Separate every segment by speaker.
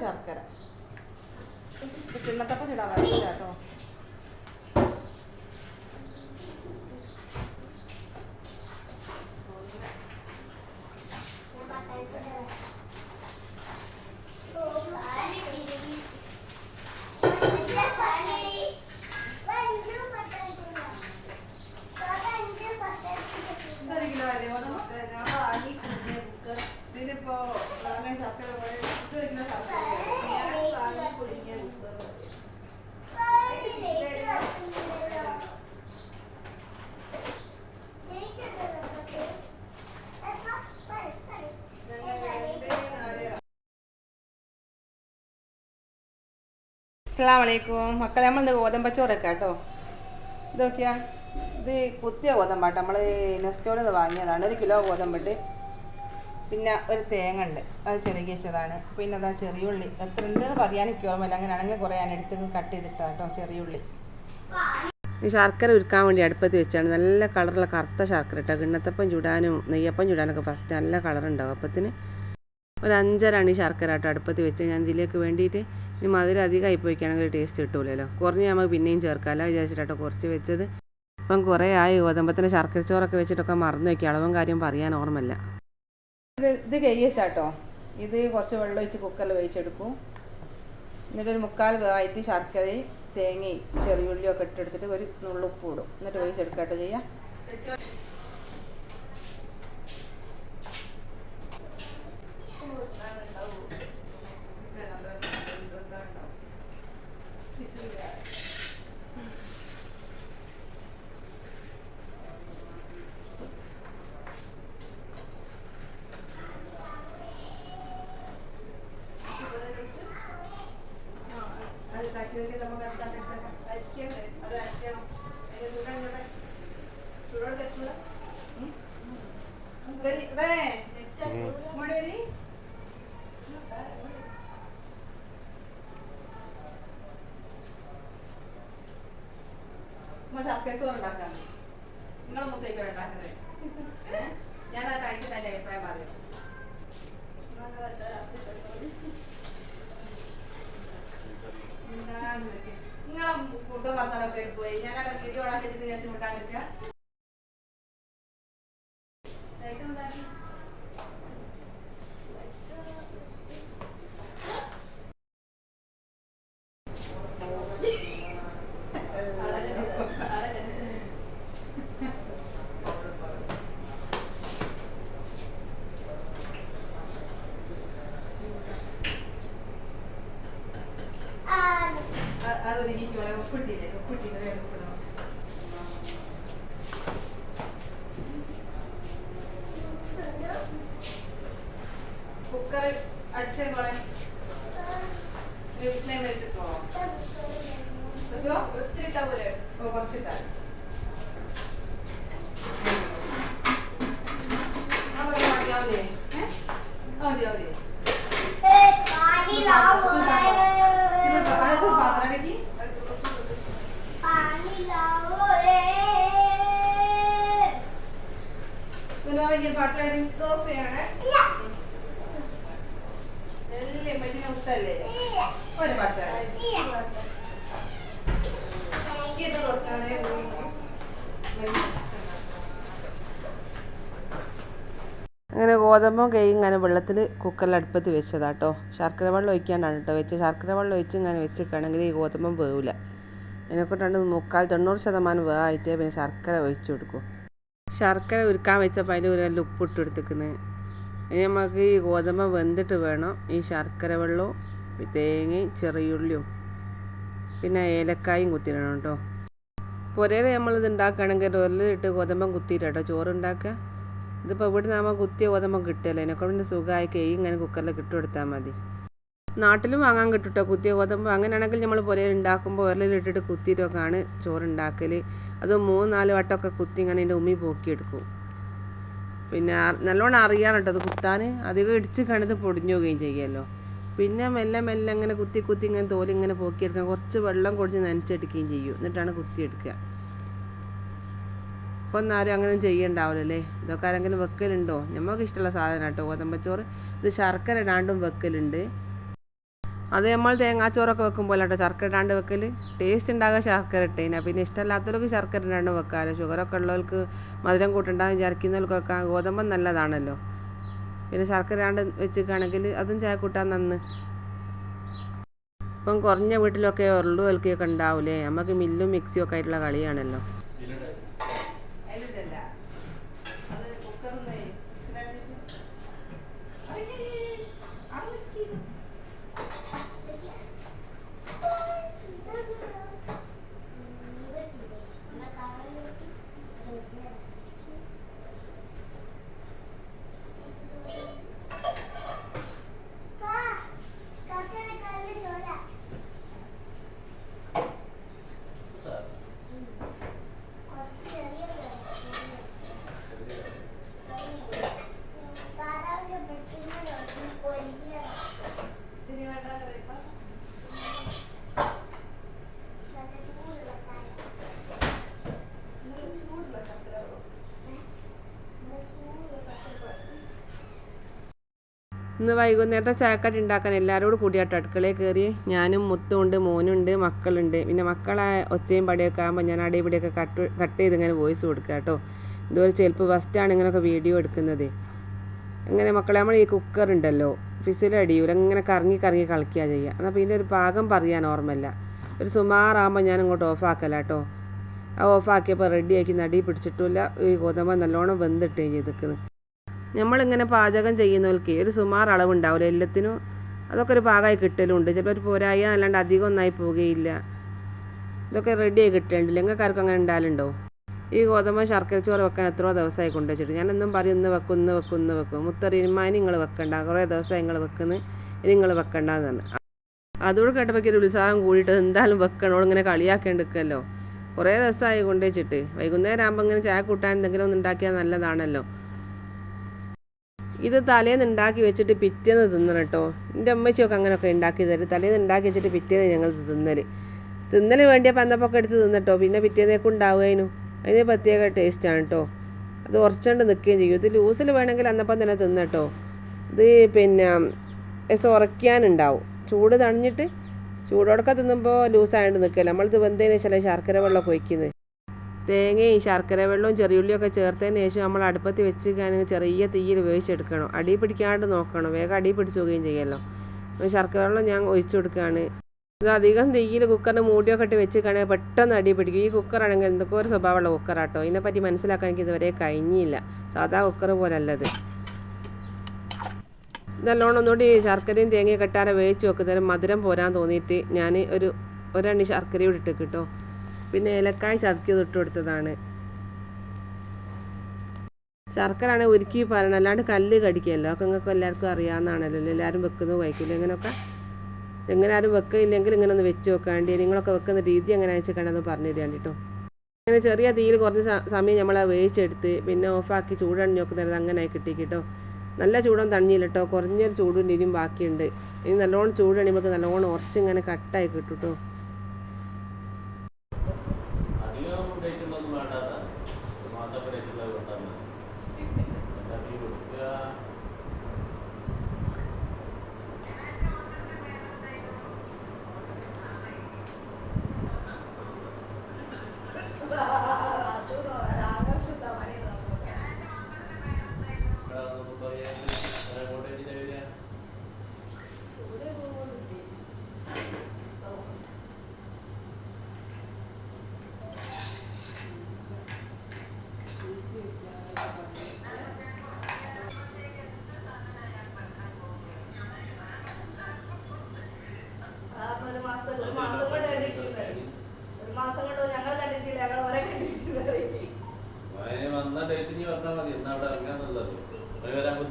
Speaker 1: ശർക്കര. ഇത് കിണ്ണത്തപ്പം ഇടാൻ പറ്റില്ല കേട്ടോ ഇതൊരു കിലോ അല്ലേ ഗോതമ്പ് ഇതിനിപ്പോ നാല് ശർക്കര പോലെ ഇതൊരു കിലോ ശർക്കര അസ്സാം മക്കളെ നമ്മൾ ഇത് ഗോതമ്പച്ചോറൊക്കെ കേട്ടോ. ഇത് നോക്കിയാ ഇത് കുത്തിയ ഗോതമ്പാട്ടോ നമ്മൾ നെസ്റ്റോളിൽ നിന്ന് വാങ്ങിയതാണ്. ഒരു കിലോ ഗോതമ്പുണ്ട് പിന്നെ ഒരു തേങ്ങ ഉണ്ട്. അത് ചെറുകിച്ചതാണ് പിന്നെ അതാ ചെറിയുള്ളി എത്ര ഉണ്ട് എന്ന് പറയാൻ എനിക്ക് ഓർമ്മയില്ല. അങ്ങനെയാണെങ്കിൽ കുറേ ഞാൻ എടുത്ത് കട്ട് ചെയ്തിട്ടാ കേട്ടോ ചെറിയുള്ളി ഈ ശർക്കര ഉരുക്കാൻ വേണ്ടി അടുപ്പത്ത് വെച്ചാണ്. നല്ല കളറുള്ള കറുത്ത ശർക്കര ഇട്ടോ. കിണ്ണത്തപ്പം ചുടാനും നെയ്യപ്പം ചുടാനൊക്കെ ഫസ്റ്റ് നല്ല കളർ ഉണ്ടാവും അപ്പത്തിന് ഒരു അഞ്ചരാണ് ഈ ശർക്കര കേട്ടോ അടുപ്പത്ത് വെച്ച് ഞാൻ ഇതിലേക്ക് വേണ്ടിയിട്ട് ഇനി മധുരം അധികമായി പോയിക്കാണെങ്കിൽ ടേസ്റ്റ് കിട്ടൂലല്ലോ. കുറഞ്ഞ് നമുക്ക് പിന്നെയും ചേർക്കാമല്ലോ വിചാരിച്ചിട്ടോ കുറച്ച് വെച്ചത്. ഇപ്പം കുറേ ആയി. ഗോതമ്പത്തിന് ശർക്കര ചോറൊക്കെ വെച്ചിട്ടൊക്കെ മറന്നു വയ്ക്കുക അളവും കാര്യം പറയാൻ ഓർമ്മല്ല ഇത് ഇത് കഴിയച്ചാട്ടോ ഇത് കുറച്ച് വെള്ളം ഒഴിച്ച് കുക്കറിൽ വേവിച്ചെടുക്കും. എന്നിട്ടൊരു മുക്കാൽ വേവായിട്ട് ശർക്കരയും തേങ്ങയും ചെറിയുള്ളിയൊക്കെ ഇട്ടെടുത്തിട്ട് ഒരു നുള്ളുപ്പ് ഇടും. എന്നിട്ട് വേവിച്ചെടുക്കാട്ടോ ചെയ്യാം. ശർക്കര ചോറ് ഉണ്ടാക്കാൻ നിങ്ങൾ മുത്തേക്ക് ഉണ്ടാക്കുന്നത്. ഞാൻ ആ കഴിച്ചിട്ട് എന്റെ അഭിപ്രായം പറയും. നിങ്ങളെ ഫുഡ് വർത്തനൊക്കെ പോയി. ഞാനവിടെ വീഡിയോ ഓടാൻ വെച്ചിട്ട് ഞാൻ ചൂണ്ടാണ്ടിരിക്കുക അത് ഒതുങ്ങിക്കോളെ ഉപ്പിട്ടില്ലേ ഉപ്പിട്ടില്ലേ ഉപ്പിടണം കുക്കർ അടിച്ചേ മോളെ വെച്ചിട്ടോ ഓ കുറച്ചിട്ടാ. ആ വെള്ളം മതിയാവില്ലേ ഒരു അങ്ങനെ ഗോതമ്പും കൈ ഇങ്ങനെ വെള്ളത്തിൽ കുക്കറിൽ അടുപ്പത്ത് വെച്ചതാട്ടോ. ശർക്കര വെള്ളം ഒഴിക്കാണ്ടാണ് കേട്ടോ വെച്ച് ശർക്കര വെള്ളം ഒഴിച്ച് ഇങ്ങനെ വെച്ചിട്ടാണെങ്കിൽ ഈ ഗോതമ്പം വേവില്ല അതിനെക്കൊണ്ടാണ്ട് മുക്കാൽ തൊണ്ണൂറ് ശതമാനം വേവായിട്ട് പിന്നെ ശർക്കര ഒഴിച്ചു കൊടുക്കും. ശർക്കര ഉരുക്കാൻ വെച്ചപ്പോൾ അതിൽ ഒരു ഉപ്പ് ഉപ്പിട്ട് എടുത്തിക്കുന്നത് ഇനി നമുക്ക് ഈ ഗോതമ്പ് വെന്തിട്ട് വേണം. ഈ ശർക്കര വെള്ളവും തേങ്ങയും ചെറിയുള്ളിയും പിന്നെ ഏലക്കായും കുത്തിയിടണം കേട്ടോ. പുരയിൽ നമ്മളിത് ഉണ്ടാക്കുകയാണെങ്കിൽ ഒരലിട്ട് ഗോതമ്പം കുത്തിയിട്ടോ ചോറ് ഉണ്ടാക്കുക ഇതിപ്പോൾ ഇവിടെ നമ്മൾ കുത്തിയ ഗോതമ്പം കിട്ടുമല്ലോ അതിനെക്കൊണ്ട് സുഖമായി കൈ ഇങ്ങനെ കുക്കറിൽ കിട്ടുകൊടുത്താൽ മതി. നാട്ടിലും വാങ്ങാൻ കിട്ടുട്ടോ കുത്തിയ ഗോതമ്പ് അങ്ങനെയാണെങ്കിൽ നമ്മൾ പുരയിൽ ഉണ്ടാക്കുമ്പോൾ ഉരലിട്ടിട്ട് കുത്തിയിട്ടൊക്കെയാണ് ചോറ് ഉണ്ടാക്കൽ അത് മൂന്ന് നാല് വട്ടമൊക്കെ കുത്തി ഇങ്ങനെ അതിന്റെ ഉമ്മി പോക്കിയെടുക്കും. പിന്നെ നല്ലോണം അറിയാൻ കേട്ടോ അത് കുത്താൻ അധികം ഇടിച്ച് കണിത് പൊടിഞ്ഞു പോവുകയും ചെയ്യുമല്ലോ പിന്നെ മെല്ലെ മെല്ലെ ഇങ്ങനെ കുത്തി കുത്തി ഇങ്ങനെ തോൽ ഇങ്ങനെ പോക്കിയെടുക്കാൻ കുറച്ച് വെള്ളം കുടിച്ച് നനച്ചെടുക്കുകയും ചെയ്യും. എന്നിട്ടാണ് കുത്തിയെടുക്കുക ഒന്നും ആരും അങ്ങനെ ചെയ്യണ്ടാവില്ലല്ലേ ഇതൊക്കെ ആരെങ്കിലും വെക്കലുണ്ടോ? നമുക്ക് ഇഷ്ടമുള്ള സാധനം കേട്ടോ. ഗോതമ്പച്ചോറ് ഇത് ശർക്കര ഇടാണ്ടും വെക്കലുണ്ട്. അത് നമ്മൾ തേങ്ങാച്ചോറൊക്കെ വെക്കുമ്പോൾ കേട്ടോ ശർക്കര ഇടാണ്ട് വെക്കൽ ടേസ്റ്റ് ഉണ്ടാകുക ശർക്കര ഇട്ടേന. പിന്നെ ഇഷ്ടമല്ലാത്തവർക്ക് ശർക്കര ഇടാണ്ട് വെക്കാമല്ലോ ഷുഗറൊക്കെ ഉള്ളവർക്ക് മധുരം കൂട്ടുണ്ടാകും വെക്കാം ഗോതമ്പം നല്ലതാണല്ലോ. പിന്നെ ശർക്കര ഇടാണ്ട് വെച്ചിരിക്കുകയാണെങ്കിൽ അതും ചായ കൂട്ടാൻ നന്ന്. ഇപ്പം കുറഞ്ഞ വീട്ടിലൊക്കെ ഉരുളു വെൽക്കിയൊക്കെ ഉണ്ടാവില്ലേ നമുക്ക് മില്ലും മിക്സിയും ഒക്കെ ആയിട്ടുള്ള കളിയാണല്ലോ. ഇന്ന് വൈകുന്നേരത്തെ ചായക്കടി ഉണ്ടാക്കാൻ എല്ലാവരോടും കൂടിയാട്ടോ. അടുക്കളയിൽ കയറി ഞാനും മുത്തുണ്ട് മോനുണ്ട് മക്കളുണ്ട്. പിന്നെ മക്കളെ ഒച്ചയും പടിയൊക്കെ ആകുമ്പോൾ ഞാൻ അടി ഇവിടെയൊക്കെ കട്ട് കട്ട് ചെയ്ത് ഇങ്ങനെ വോയിസ് കൊടുക്കുക കേട്ടോ. ഇതുപോലെ ചിലപ്പോൾ ഫസ്റ്റാണ് ഇങ്ങനെയൊക്കെ വീഡിയോ എടുക്കുന്നത്. അങ്ങനെ മക്കളെ നമ്മൾ ഈ കുക്കർ ഉണ്ടല്ലോ ഫിസിലടിയൂല ഇങ്ങനെ കറങ്ങി കറങ്ങി കളിക്കുക ചെയ്യുക. എന്നാൽ പിന്നെ ഒരു പാകം പറയാൻ ഓർമ്മയില്ല. ഒരു സുമാറാകുമ്പോൾ ഞാൻ ഇങ്ങോട്ട് ഓഫാക്കല കേട്ടോ. ആ ഓഫാക്കിയപ്പോൾ റെഡിയാക്കി നടി പിടിച്ചിട്ടില്ല ഈ ഗോതമ്പ് നല്ലോണം വെന്തിട്ടേ ചെയ്തിക്കുന്നത് നമ്മളിങ്ങനെ പാചകം ചെയ്യുന്നവർക്ക് ഒരു സുമാർ അളവുണ്ടാവില്ല. എല്ലാത്തിനും അതൊക്കെ ഒരു പാകമായി കിട്ടലുണ്ട്. ചിലപ്പോൾ ഒരു പോരായ അല്ലാണ്ട് അധികം ഒന്നായി പോവുകയില്ല. ഇതൊക്കെ റെഡിയായി കിട്ടേണ്ടില്ല നിങ്ങൾക്ക് ആർക്കും അങ്ങനെ ഉണ്ടാകലുണ്ടോ ഈ ഗോതമ്പ് ശർക്കര ചോറ് വെക്കാൻ എത്രയോ ദിവസമായി കൊണ്ടുവച്ചിട്ട് ഞാൻ എന്നും പറയും ഇന്ന് വെക്കും ഇന്ന് വെക്കും ഇന്ന് വെക്കും. മുത്തറിയുമാനി നിങ്ങൾ വെക്കണ്ട. കുറേ ദിവസമായി നിങ്ങൾ വെക്കുന്നു. ഇനി നിങ്ങൾ വെക്കണ്ടെന്ന് പറഞ്ഞു. അതോട് കേട്ടപ്പോൾ ഒരു ഉത്സാഹം കൂടിയിട്ട് എന്തായാലും വെക്കണോ. ഇങ്ങനെ കളിയാക്കേണ്ടിരിക്കുമല്ലോ കുറേ ദിവസമായി കൊണ്ടുവച്ചിട്ട്. വൈകുന്നേരം ആകുമ്പോൾ ഇങ്ങനെ ചായ കൂട്ടാൻ എന്തെങ്കിലും ഒന്ന് ഉണ്ടാക്കിയാൽ നല്ലതാണല്ലോ. ഇത് തലേന്ന് ഉണ്ടാക്കി വെച്ചിട്ട് പിറ്റേന്ന് തിന്നണം കേട്ടോ. എന്റെ അമ്മച്ചിയൊക്കെ അങ്ങനെയൊക്കെ ഉണ്ടാക്കി തരും. തലേന്ന് ഉണ്ടാക്കി വെച്ചിട്ട് പിറ്റേന്ന് ഞങ്ങൾ തിന്നൽ തിന്നൽ വേണ്ടിയപ്പോൾ അന്നപ്പൊക്കെ എടുത്ത് തിന്നട്ടോ പിന്നെ പിറ്റേന്നേക്കും ഉണ്ടാവുകയും അതിന് പ്രത്യേക ടേസ്റ്റാണ് കേട്ടോ. അത് ഉറച്ചുകൊണ്ട് നിൽക്കുകയും ചെയ്യും. ഇത് ലൂസിൽ വേണമെങ്കിൽ അന്നപ്പം തന്നെ തിന്നട്ടോ ഇത് പിന്നെ രസം ഉറയ്ക്കാനുണ്ടാവും. ചൂട് തണിഞ്ഞിട്ട് ചൂടോടൊക്കെ തിന്നുമ്പോൾ ലൂസായിട്ട് നിൽക്കില്ല നമ്മളിത് വെന്തതിന് ചില ശർക്കര വെള്ളമൊക്കെ ഒഴിക്കുന്നത്. തേങ്ങയും ശർക്കര വെള്ളവും ചെറിയുള്ളിയൊക്കെ ചേർത്തതിന് ശേഷം നമ്മൾ അടുപ്പത്ത് വെച്ച് കഴിഞ്ഞാൽ ചെറിയ തീയിൽ വേവിച്ചെടുക്കണം. അടി പിടിക്കാണ്ട് നോക്കണം. വേഗം അടി പിടിച്ച് പോവുകയും ചെയ്യല്ലോ. ശർക്കര വെള്ളം ഞാൻ ഒഴിച്ചു കൊടുക്കുകയാണ്. ഇത് അധികം തീയിൽ കുക്കറിന് മൂടിയൊക്കെ ഇട്ട് വെച്ച് കഴിഞ്ഞാൽ പെട്ടെന്ന് അടി പിടിക്കും. ഈ കുക്കറാണെങ്കിൽ എന്തൊക്കെ ഒരു സ്വഭാവമുള്ള കുക്കറാട്ടോ. ഇതിനെപ്പറ്റി മനസ്സിലാക്കാൻ എനിക്ക് ഇതുവരെ കഴിഞ്ഞില്ല. സാധാ കുക്കർ പോലെ അല്ലത് നല്ലോണം ഒന്നുകൂടി ശർക്കരയും തേങ്ങയും കെട്ടാതെ വേവിച്ച് വെക്കുന്നതിന് മധുരം പോരാൻ തോന്നിയിട്ട് ഞാൻ ഒരു ഒരെണ്ണി ശർക്കരയോട് ഇട്ട് കിട്ടോ. പിന്നെ ഏലക്കായ ചതക്കി ഇട്ട് കൊടുത്തതാണ്. ശർക്കര ആണ് ഉരുക്കി പറയണം അല്ലാണ്ട് കല്ല് കടിക്കുമല്ലോ ഒക്കെ നിങ്ങൾക്ക് എല്ലാവർക്കും അറിയാവുന്നതാണല്ലോ. എല്ലാവരും വെക്കുന്നത് വായിക്കില്ല ഇങ്ങനെയൊക്കെ എങ്ങനെ ആരും വെക്കില്ലെങ്കിൽ ഇങ്ങനെ ഒന്ന് വെച്ച് വെക്കാണ്ടി നിങ്ങളൊക്കെ വെക്കുന്ന രീതി എങ്ങനെ വെച്ചിട്ടുണ്ടെന്ന് പറഞ്ഞു തരാൻ കേട്ടോ. അങ്ങനെ ചെറിയ തീയിൽ കുറഞ്ഞ സമയം നമ്മൾ വേവിച്ചെടുത്ത് പിന്നെ ഓഫാക്കി ചൂടണി നോക്കുന്നത് അങ്ങനെ കിട്ടി കേട്ടോ. നല്ല ചൂടൊന്നും തണിഞ്ഞില്ല കേട്ടോ. കുറഞ്ഞൊരു ചൂടും ഇനിയും ബാക്കിയുണ്ട്. ഇനി നല്ലോണം ചൂടണി നമുക്ക് നല്ലോണം ഉറച്ചിങ്ങനെ കട്ടായി കിട്ടും കേട്ടോ.
Speaker 2: వెంకటేశ్వర గారు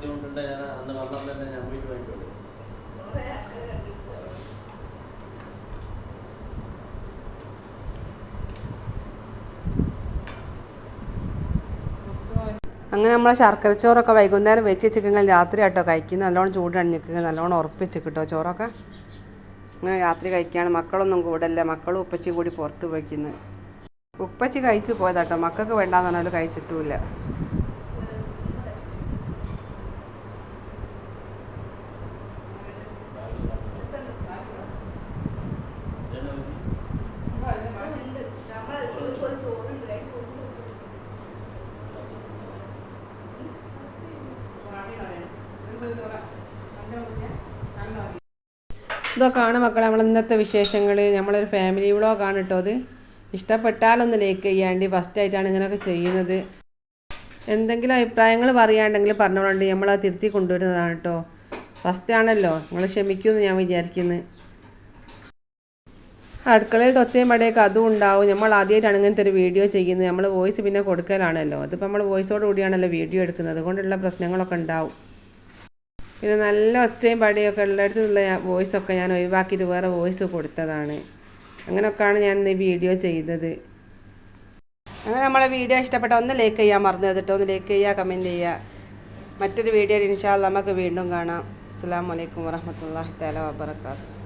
Speaker 2: ബുദ്ധിമുട്ടുണ്ട്? ഞാൻ അന്ന് വന്നാൽ തന്നെ ഞാൻ പോയിട്ട് വാങ്ങിക്കോളൂ
Speaker 1: അങ്ങനെ നമ്മളെ ശർക്കര ചോറൊക്കെ വൈകുന്നേരം വെച്ച് വെച്ചിട്ടുണ്ടെങ്കിൽ രാത്രി ആട്ടോ കഴിക്കുന്നത്. നല്ലോണം ചൂടാണ് നിൽക്കുക നല്ലോണം ഉറപ്പിച്ച് കിട്ടോ ചോറൊക്കെ? അങ്ങനെ രാത്രി കഴിക്കുകയാണ് മക്കളൊന്നും കൂടല്ല. മക്കളും ഉപ്പച്ചി കൂടി പുറത്ത് വയ്ക്കുന്നത് ഉപ്പച്ചി കഴിച്ച് പോയതാട്ടോ. മക്കൾക്ക് വേണ്ടാന്ന് പറഞ്ഞാലും കഴിച്ചിട്ടുമില്ല ഇതൊക്കെയാണ് മക്കളെ നമ്മൾ ഇന്നത്തെ വിശേഷങ്ങൾ നമ്മളൊരു ഫാമിലി വ്ളോഗാണ് കേട്ടോ അത്. ഇഷ്ടപ്പെട്ടാലൊന്ന് ലൈക്ക് ചെയ്യാണ്ട് ഫസ്റ്റ് ആയിട്ടാണ് ഇങ്ങനെയൊക്കെ ചെയ്യുന്നത്. എന്തെങ്കിലും അഭിപ്രായങ്ങൾ പറയാണ്ടെങ്കിൽ പറഞ്ഞോളണ്ട്. നമ്മളത് തിരുത്തി കൊണ്ടുവരുന്നതാണ് കേട്ടോ ഫസ്റ്റ് ആണല്ലോ. നിങ്ങൾ ക്ഷമിക്കുമെന്ന് ഞാൻ വിചാരിക്കുന്നു. അടുക്കളയിൽ തൊച്ചയും പടയൊക്കെ അതും ഉണ്ടാവും. നമ്മൾ ആദ്യമായിട്ടാണ് ഇങ്ങനത്തെ ഒരു വീഡിയോ ചെയ്യുന്നത്. നമ്മൾ വോയിസ് പിന്നെ കൊടുക്കലാണല്ലോ. അതിപ്പോൾ നമ്മൾ വോയിസോടുകൂടിയാണല്ലോ വീഡിയോ എടുക്കുന്നത്. അതുകൊണ്ടുള്ള പ്രശ്നങ്ങളൊക്കെ ഉണ്ടാവും. പിന്നെ നല്ല ഒച്ചയും പടിയൊക്കെ ഉള്ളിടത്തുള്ള വോയിസൊക്കെ ഞാൻ ഒഴിവാക്കിയിട്ട് വേറെ വോയിസ് കൊടുത്തതാണ്. അങ്ങനെയൊക്കെയാണ് ഞാൻ ഈ വീഡിയോ ചെയ്തത്. അങ്ങനെ നമ്മളെ വീഡിയോ ഇഷ്ടപ്പെട്ട ഒന്ന് ലൈക്ക് ചെയ്യാൻ മറന്നു കേട്ടോ. ഒന്ന് ലൈക്ക് ചെയ്യുക കമന്റ് ചെയ്യുക. മറ്റൊരു വീഡിയോയിൽ ഇൻഷാല്ല നമുക്ക് വീണ്ടും കാണാം. അസ്സാം വലൈക്കും വറഹമത്തല്ലാഹി തല വാബർക്കാത്തു